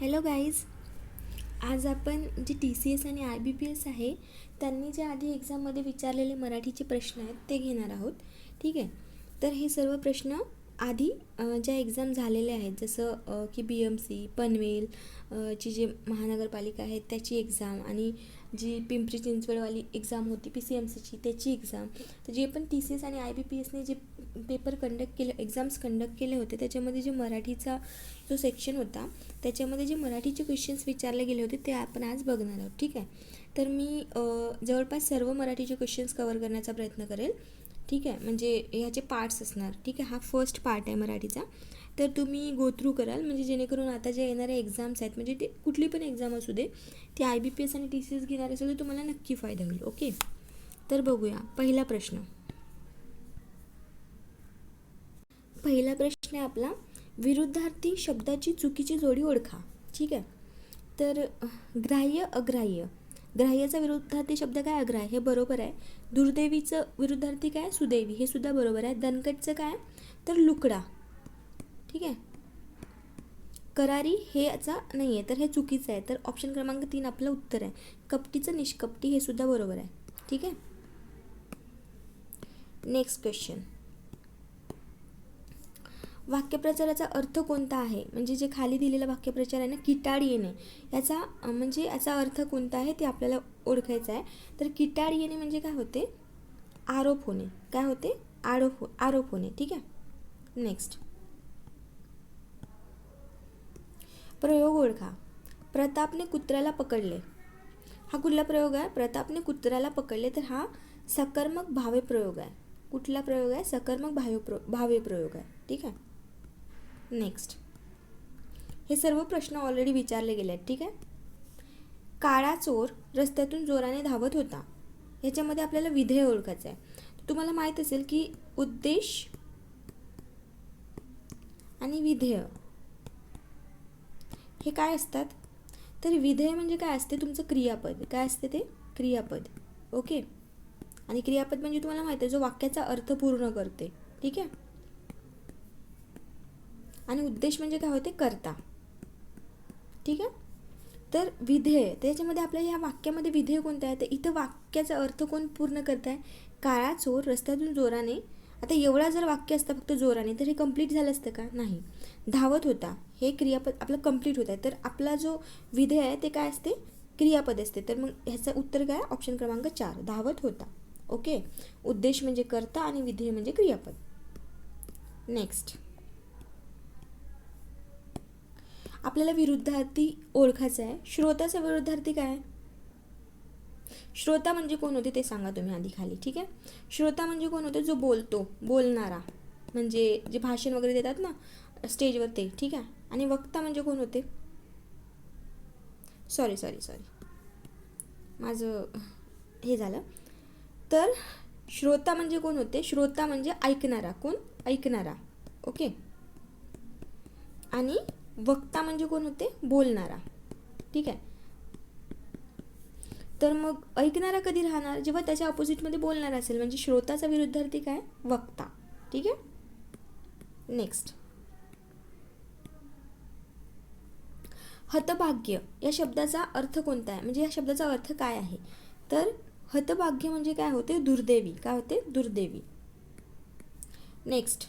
Hello guys आज आपण जे टी सी एस आणि आय बी पी एस आहे त्यांनी जे आधी एक्झाममध्ये विचारलेले मराठीचे प्रश्न आहेत ते घेणार आहोत. ठीक आहे? तर हे सर्व प्रश्न आधी ज्या एक्झाम झालेल्या आहेत जसं की बी एम सी पनवेल ची जे महानगरपालिका आहे त्याची एक्झाम आणि जी पिंपरी चिंचवडवाली एक्झाम होती पी सी एम सीची त्याची एक्झाम तर जे पण टी सी एस आणि आय बी पी एसने जे पेपर कंडक्ट केले एक्झाम्स कंडक्ट केले होते त्याच्यामध्ये जे मराठीचा जो सेक्शन होता त्याच्यामध्ये जे मराठीचे क्वेश्चन्स विचारले गेले होते ते आपण आज बघणार आहोत. ठीक आहे? तर मी जवळपास सर्व मराठीचे क्वेश्चन्स कवर करण्याचा प्रयत्न करेल. ठीक आहे? म्हणजे ह्याचे पार्ट्स असणार. ठीक आहे? हा फर्स्ट पार्ट आहे मराठीचा. तर तुम्ही गो थ्रू कराल. म्हणजे जेणेकरून आता जे येणाऱ्या एक्झाम्स आहेत म्हणजे ते कुठली पण एक्झाम असू दे ते आय बी पी एस आणि टी सी एस घेणारे असेल तर तुम्हाला नक्की फायदा होईल. ओके तर बघूया. पहिला प्रश्न. पहिला प्रश्न आहे आपला विरुद्धार्थी शब्दाची चुकीची जोडी ओळखा. ठीक आहे? तर ग्राह्य अग्राह्य. ग्राह्याचा विरुद्धार्थी शब्द काय? अग्राह्य. हे बरोबर आहे. दुर्दैवीचं विरुद्धार्थी काय? सुदैवी. हे सुद्धा बरोबर आहे. दणकटचं काय? तर लुकडा. ठीक आहे? करारी हे याचा नाही आहे तर हे चुकीचं आहे. तर ऑप्शन क्रमांक तीन आपलं उत्तर आहे. कपटीचं निष्कपटी हे सुद्धा बरोबर आहे. ठीक आहे? नेक्स्ट क्वेश्चन वाक्यप्रचाराचा अर्थ कोणता आहे? म्हणजे जे खाली दिलेला वाक्यप्रचार आहे ना किटाड येणे. याचा म्हणजे याचा अर्थ कोणता आहे ते आपल्याला ओळखायचा आहे. तर किटाड येणे म्हणजे काय होते? आरोप होणे. काय होते? आरोप हो आरोप होणे. ठीक आहे? नेक्स्ट प्रयोग ओळखा. प्रतापने कुत्र्याला पकडले. हा कुठला प्रयोग आहे? प्रतापने कुत्र्याला पकडले तर हा सकर्मक भावे प्रयोग आहे. कुठला प्रयोग आहे? सकर्मक भावे प्र भावे प्रयोग आहे. ठीक आहे? नेक्स्ट हे सर्व प्रश्न ऑलरेडी विचारले गेले आहेत ठीक आहे? काळा चोर रस्त्यातून जोराने धावत होता. ह्याच्यामध्ये आपल्याला विधेय ओळखायचं आहे तुम्हाला माहीत असेल की उद्देश आणि विधेय. हे काय असतात? तर विधेय म्हणजे काय असते? तुमचं क्रियापद. काय असते ते? क्रियापद. ओके? आणि क्रियापद म्हणजे तुम्हाला माहिती आहे जो वाक्याचा अर्थ पूर्ण करते. ठीक आहे? आणि उद्देश म्हणजे काय होते? करता. ठीक आहे? तर विधेय. त्याच्यामध्ये आपल्या ह्या वाक्यामध्ये विधेय कोणतं आहे? तर इथं वाक्याचा अर्थ कोण पूर्ण करत आहे? काळा चोर रस्त्यातून जोराने आता एवढा जर वाक्य असतं फक्त जोराने तर हे कंप्लीट झालं असतं का? नाही. धावत होता. हे क्रियापद आपलं कंप्लीट होत आहे तर आपला जो विधेय आहे ते काय असते? क्रियापद असते. तर मग ह्याचं उत्तर काय? ऑप्शन क्रमांक चार. धावत होता. ओके? उद्देश म्हणजे कर्ता आणि विधेय म्हणजे क्रियापद. नेक्स्ट आपल्याला विरुद्धार्थी ओळखायचं आहे. श्रोताचा विरुद्धार्थी काय आहे? श्रोता म्हणजे कोण होते ते सांगा तुम्ही आधी खाली ठीक आहे? श्रोता म्हणजे कोण होते? जो बोलतो बोलणारा. म्हणजे जे भाषण वगैरे देतात ना स्टेजवर ते ठीक आहे? आणि वक्ता म्हणजे कोण होते? सॉरी सॉरी सॉरी माझं हे झालं. तर श्रोता म्हणजे कोण होते? श्रोता म्हणजे ऐकणारा. कोण? ऐकणारा. ओके? आणि वक्ता म्हणजे कोण होते? बोलणारा. ठीक आहे? तर मग ऐकणारा कधी राहणार? जेव्हा त्याच्या ऑपोजिटमध्ये बोलणार असेल म्हणजे श्रोताचा विरुद्धार्थी काय? वक्ता. ठीक आहे? नेक्स्ट हतभाग्य. या शब्दाचा अर्थ कोणता आहे? म्हणजे या शब्दाचा अर्थ काय आहे? तर हतभाग्य म्हणजे काय होते? दुर्दैवी. काय होते? दुर्दैवी. नेक्स्ट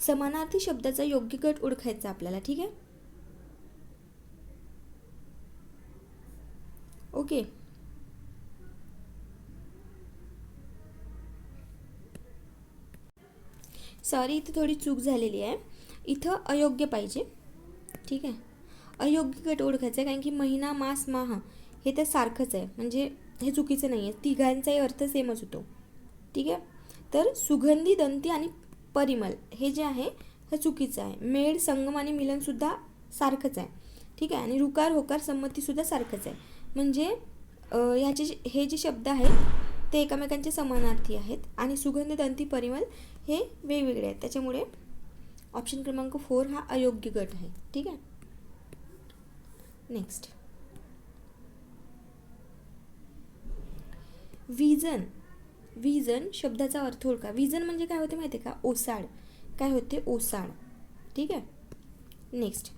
समानार्थी शब्दाचा योग्य गट ओळखायचा आपल्याला. ठीक आहे? ओके. सॉरी इथं थोडी चूक झालेली आहे. इथं अयोग्य पाहिजे. ठीक आहे? अयोग्य गट ओळखायचं आहे कारण की महिना मास माह हे तर सारखंच आहे. म्हणजे हे चुकीचं नाही आहे. तिघांचाही अर्थ सेमच होतो. ठीक आहे? तर सुगंधी दंती आणि परिमल हे जे आहे हे चुकीचं आहे. मेळ संगम आणि मिलनसुद्धा सारखंच आहे. ठीक आहे? आणि रुकार होकार संमतीसुद्धा सारखंच आहे. म्हणजे ह्याचे हे जे शब्द आहेत ते एकमेकांचे समानार्थी आहेत आणि सुगंध दंती परिमल हे वेगवेगळे आहेत. त्याच्यामुळे ऑप्शन क्रमांक फोर हा अयोग्य गट आहे. ठीक आहे? नेक्स्ट विजन विजन शब्दाचा अर्थ ओळखा. विजन म्हणजे काय होते माहिती आहे का? ओसाड. काय होते? ओसाड. ठीक आहे? नेक्स्ट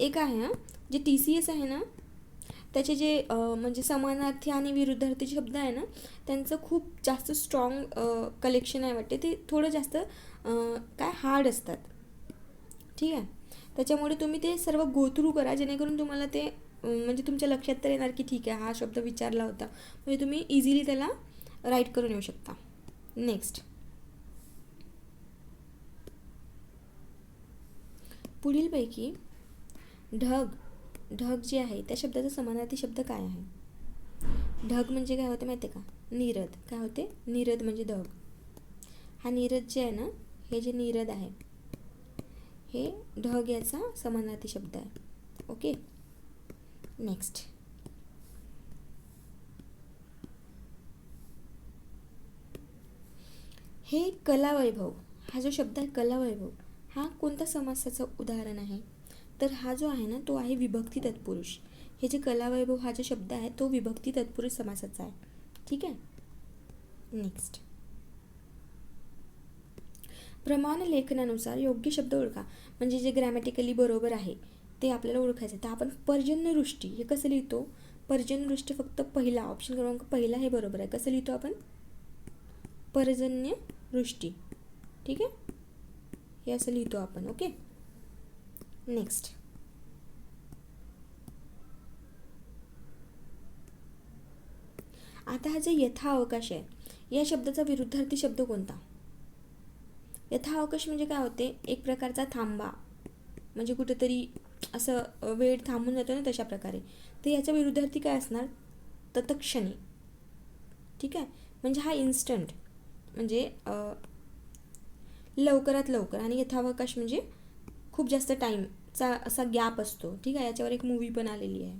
एक आहे हां जे टी सी एस आहे ना त्याचे जे म्हणजे समानार्थी आणि विरुद्धार्थी शब्द आहे ना त्यांचं खूप जास्त स्ट्रॉंग कलेक्शन आहे वाटते. ते थोडं जास्त काय हार्ड असतात. ठीक आहे? त्याच्यामुळे तुम्ही ते सर्व गोथ्रू करा जेणेकरून तुम्हाला ते म्हणजे तुमच्या लक्षात तर येणार की ठीक आहे हा शब्द विचारला होता. म्हणजे तुम्ही इझिली त्याला राईट करून येऊ शकता. नेक्स्ट पुढीलपैकी ढग ढग जे आहे त्या शब्दाचा समानार्थी शब्द काय आहे? ढग म्हणजे काय होते माहिती आहे का? नीरद. काय होते? नीरद म्हणजे ढग. हा नीरद जे आहे ना हे जे नीरद आहे हे ढग याचा समानार्थी शब्द आहे. ओके? नेक्स्ट हे कलावैभव हा जो शब्द आहे कलावैभव हा कोणत्या समासाचं उदाहरण आहे? तर हा जो आहे ना तो आहे विभक्ती तत्पुरुष. हे जे कलावैभव हा जो शब्द आहे तो विभक्ती तत्पुरुष समासाचा आहे. ठीक आहे? नेक्स्ट प्रमाण लेखनानुसार योग्य शब्द ओळखा. म्हणजे जे ग्रॅमॅटिकली बरोबर आहे ते आपल्याला ओळखायचं आहे. तर आपण पर्जन्यवृष्टी हे कसं लिहितो? पर्जन्यवृष्टी फक्त पहिला ऑप्शन क्रमांक पहिला हे बरोबर आहे. कसं लिहितो आपण? पर्जन्यवृष्टी ठीक आहे? हे असं लिहितो आपण ओके? नेक्स्ट आता हा जे यथाअवकाश आहे या शब्दाचा विरुद्धार्थी शब्द कोणता? यथाअवकाश म्हणजे काय होते? एक प्रकारचा थांबा. म्हणजे कुठेतरी असं वेळ थांबून जातो ना तशा प्रकारे. तर याच्या विरुद्धार्थी काय असणार? तत्क्षणी. ठीक आहे? म्हणजे हा इन्स्टंट म्हणजे लवकरात लवकर. आणि यथावकाश म्हणजे खूप जास्त चा असा गॅप असतो. ठीक आहे? याच्यावर एक मूवी पण आलेली आहे.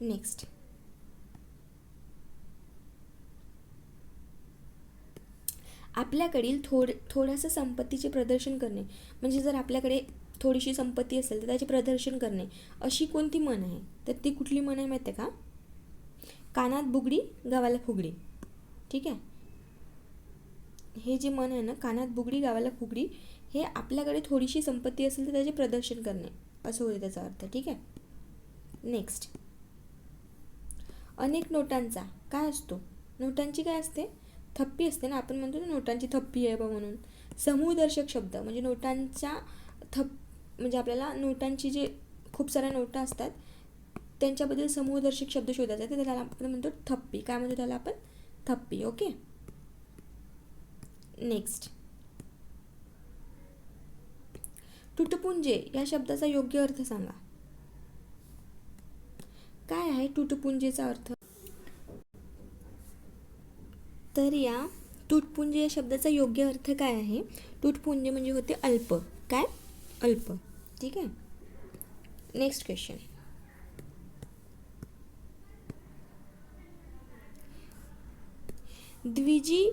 नेक्स्ट आपल्याकडील थोड थोडंसं संपत्तीचे प्रदर्शन करणे. म्हणजे जर आपल्याकडे थोडीशी संपत्ती असेल तर त्याचे प्रदर्शन करणे. अशी कोणती मन आहे? तर ती कुठली मन आहे माहिती आहे का? कानात बुगडी गावाला फुगडी. ठीक आहे? हे जे मन आहे ना कानात बुगडी गावाला फुगडी हे आपल्याकडे थोडीशी संपत्ती असेल तर त्याचे प्रदर्शन करणे. असं होते त्याचा अर्थ ठीक आहे? नेक्स्ट अनेक नोटांचा काय असतो? नोटांची काय असते? थप्पी असते ना आपण म्हणतो ना नोटांची थप्पी आहे बा म्हणून. समूहदर्शक शब्द म्हणजे नोटांच्या थप म्हणजे आपल्याला नोटांची जे खूप साऱ्या नोटा असतात त्यांच्याबद्दल समूहदर्शक शब्द शोधायचा आहे तर त्याला आपण म्हणतो थप्पी. काय म्हणतो त्याला आपण? थप्पी ओके? नेक्स्ट तुटपुंजे या शब्दाचा योग्य अर्थ सांगा. काय आहे तुटपुंजेचा अर्थ? तर या तुटपुंजे या शब्दाचा योग्य अर्थ काय आहे? तुटपुंजे म्हणजे होते अल्प. काय? अल्प. ठीक आहे? नेक्स्ट क्वेश्चन द्विजी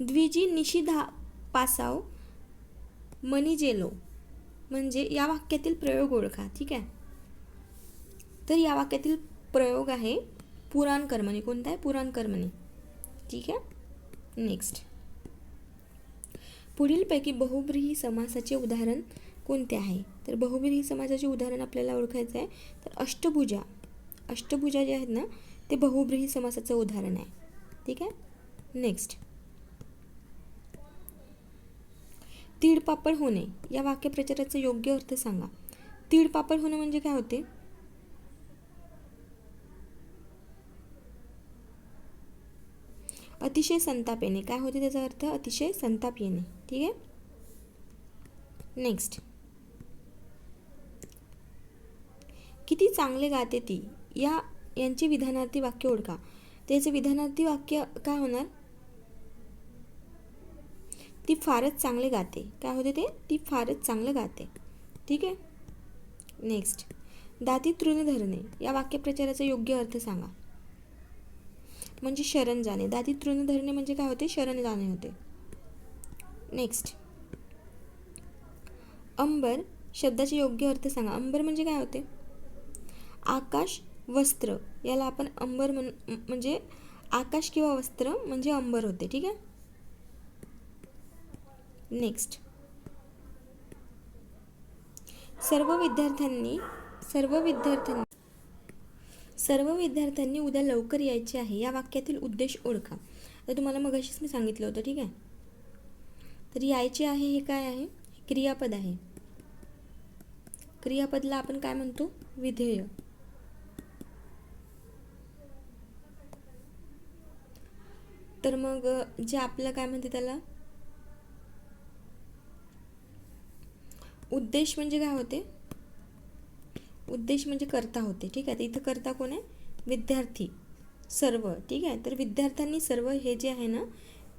द्विजी निशिधा पासाव मनी जेलो. म्हणजे या वाक्यातील प्रयोग ओळखा ठीक आहे? तर या वाक्यातील प्रयोग आहे पुराण कर्मणी. कोणता आहे? पुराण कर्मणी. ठीक आहे? नेक्स्ट पुढीलपैकी बहुब्रीही समासाचे उदाहरण कोणते आहे? तर बहुब्रीही समासाचे उदाहरण आपल्याला ओळखायचं आहे तर अष्टभुजा. अष्टभुजा जे आहेत ना ते बहुब्रीही समासाचं उदाहरण आहे. ठीक आहे? नेक्स्ट तीडपापड होणे या वाक्यप्रचाराचा योग्य अर्थ सांगा. तीडपापड होणे म्हणजे काय होते? अतिशय संताप येणे. काय होते त्याचा अर्थ? अतिशय संताप येणे. ठीक आहे? नेक्स्ट किती चांगले गाते ती? या यांचे विधानार्थी वाक्य ओळखा. त्याचे विधानार्थी वाक्य काय होणार? ती फारच चांगले गाते. काय होते ते? ती फारच चांगलं गाते. ठीक आहे? नेक्स्ट दाती तृण धरणे. या वाक्यप्रचाराचा योग्य अर्थ सांगा. म्हणजे शरण जाणे. दाती तृण धरणे म्हणजे काय होते? शरण जाणे होते. नेक्स्ट अंबर शब्दाचे योग्य अर्थ सांगा. अंबर म्हणजे काय होते? आकाश वस्त्र. याला आपण अंबर म्हण म्हणजे आकाश किंवा वस्त्र म्हणजे अंबर होते. ठीक आहे? नेक्स्ट सर्व विद्यार्थ्यांनी सर्व विद्यार्थ्यांनी सर्व विद्यार्थ्यांनी उद्या लवकर यायचे आहे. या वाक्यातील उद्देश ओळखा. तर तुम्हाला मगाशीच मी सांगितलं होतं ठीक आहे? तर यायचे आहे हे काय आहे? क्रियापद आहे. क्रियापदला आपण काय म्हणतो? विधेय. तर मग जे आपलं काय म्हणते त्याला? उद्देश म्हणजे काय होते? उद्देश म्हणजे करता होते ठीक आहे? तर इथं करता कोण आहे? विद्यार्थी. सर्व ठीक आहे? तर विद्यार्थ्यांनी सर्व हे जे आहे ना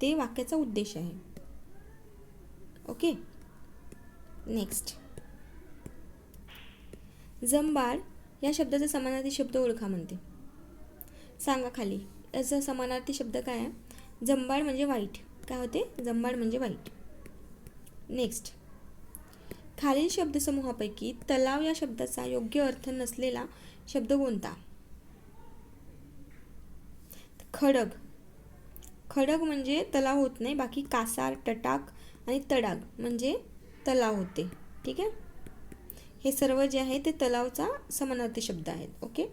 ते वाक्याचा उद्देश आहे. ओके? नेक्स्ट जंबाळ या शब्दाचा समानार्थी शब्द ओळखा म्हणते. सांगा खाली. याचा समानार्थी शब्द काय आहे? जंबाळ म्हणजे वाईट. काय होते? जंबाळ म्हणजे वाईट. नेक्स्ट खालील शब्दसमूहापैकी तलाव या शब्दाचा योग्य अर्थ नसलेला शब्द कोणता? खडग. खडग म्हणजे तलाव होत नाही बाकी कासार टटाक आणि तडाग म्हणजे तलाव होते. ठीक आहे? हे सर्व जे आहे ते तलावचा समानार्थी शब्द आहेत. ओके?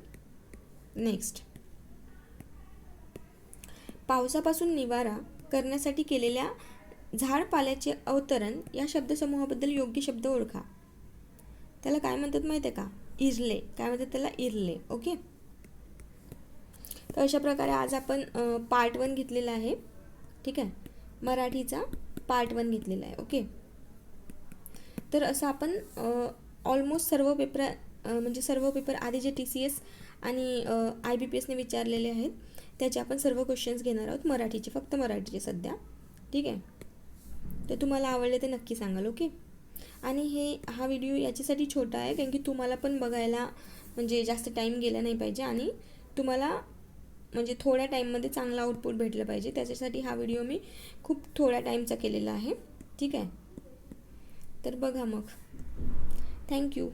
नेक्स्ट पावसापासून निवारा करण्यासाठी केलेल्या झाडपाल्याचे अवतरण या शब्दसमूहाबद्दल योग्य शब्द ओळखा. त्याला काय म्हणतात माहिती आहे का? इरले. काय म्हणतात त्याला? इरले. ओके? तर अशा प्रकारे आज आपण पार्ट वन घेतलेला आहे. ठीक आहे? मराठीचा पार्ट वन घेतलेला आहे. ओके? तर असं आपण ऑलमोस्ट सर्व पेपर म्हणजे सर्व पेपर आधी जे टी सी एस आणि आय बी पी एसने विचारलेले आहेत त्याचे आपण सर्व क्वेश्चन्स घेणार आहोत मराठीचे. फक्त मराठीचे सध्या. ठीक आहे? तर तुम्हाला आवडले ते नक्की सांगाल ओके? आणि हे हा व्हिडिओ याच्यासाठी छोटा आहे कारण की तुम्हाला पण बघायला म्हणजे जास्त टाईम गेला नाही पाहिजे आणि तुम्हाला म्हणजे थोड्या टाईममध्ये चांगला आउटपुट भेटलं पाहिजे. त्याच्यासाठी हा व्हिडिओ मी खूप थोड्या टाईमचा केलेला आहे. ठीक आहे? तर बघा मग. थँक्यू